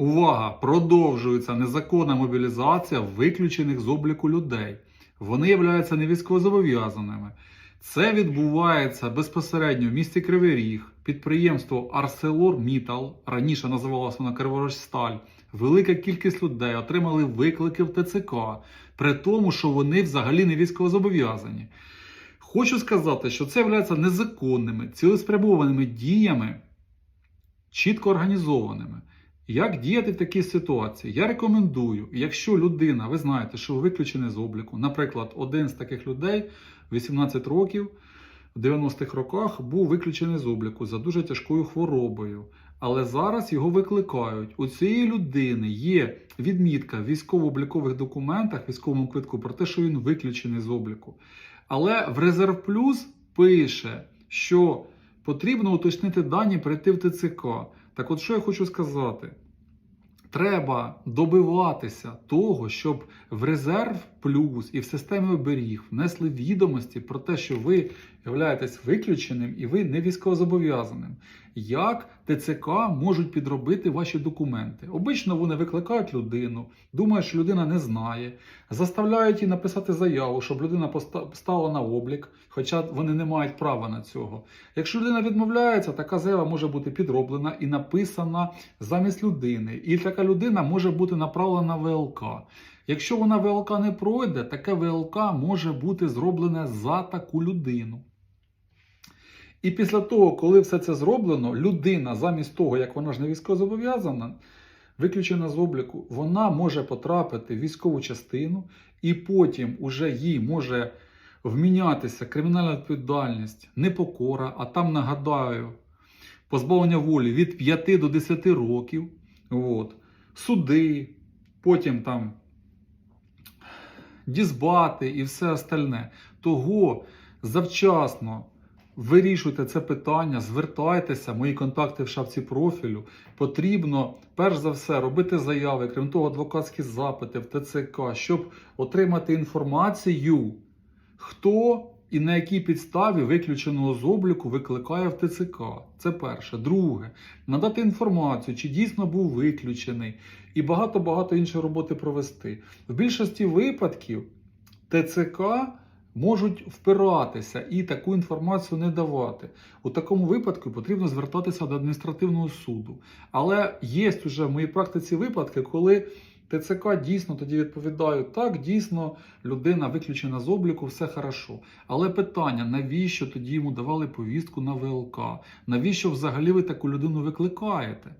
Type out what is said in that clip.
Увага! Продовжується незаконна мобілізація виключених з обліку людей. Вони являються невійськовозобов'язаними. Це відбувається безпосередньо в місті Кривий Ріг, підприємство Арселор раніше називалося воно Криворожсталь. Велика кількість людей отримали виклики в ТЦК, при тому, що вони взагалі не військовозобов'язані. Хочу сказати, що це є незаконними, цілеспрямованими діями, чітко організованими. Як діяти в такій ситуації? Я рекомендую, якщо людина, ви знаєте, що виключений з обліку, наприклад, один з таких людей 18 років в 90-х роках був виключений з обліку за дуже тяжкою хворобою. Але зараз його викликають. У цієї людини є відмітка в військово-облікових документах, військовому квитку про те, що він виключений з обліку. Але в Резерв Плюс пише, що потрібно уточнити дані прийти в ТЦК. Так от що я хочу сказати? Треба добиватися того, щоб в резерв плюс і в системі оберіг внесли відомості про те, що ви являєтесь виключеним і ви не військовозобов'язаним. Як ТЦК можуть підробити ваші документи? Обично вони викликають людину, думають, що людина не знає, заставляють її написати заяву, щоб людина стала на облік, хоча вони не мають права на цього. Якщо людина відмовляється, така заява може бути підроблена і написана замість людини. І така людина може бути направлена в ВЛК. Якщо вона ВЛК не пройде, таке ВЛК може бути зроблене за таку людину. І після того, коли все це зроблено, людина замість того, як вона ж не військовозобов'язана, виключена з обліку, вона може потрапити в військову частину, і потім уже їй може вмінятися кримінальна відповідальність, непокора, а там нагадаю, позбавлення волі від 5 до 10 років, от, суди, потім там дізбати і все остальне. Того завчасно вирішуйте це питання, звертайтеся, мої контакти в шапці профілю. Потрібно, перш за все, робити заяви, крім того, адвокатські запити в ТЦК, щоб отримати інформацію, хто і на якій підставі виключеного з обліку викликає в ТЦК. Це перше. Друге, надати інформацію, чи дійсно був виключений, і багато-багато іншої роботи провести. В більшості випадків ТЦК можуть впиратися і таку інформацію не давати. У такому випадку потрібно звертатися до адміністративного суду. Але є вже в моїй практиці випадки, коли ТЦК дійсно тоді відповідають, так, дійсно людина виключена з обліку, все хорошо. Але питання, навіщо тоді йому давали повістку на ВЛК? Навіщо взагалі ви таку людину викликаєте?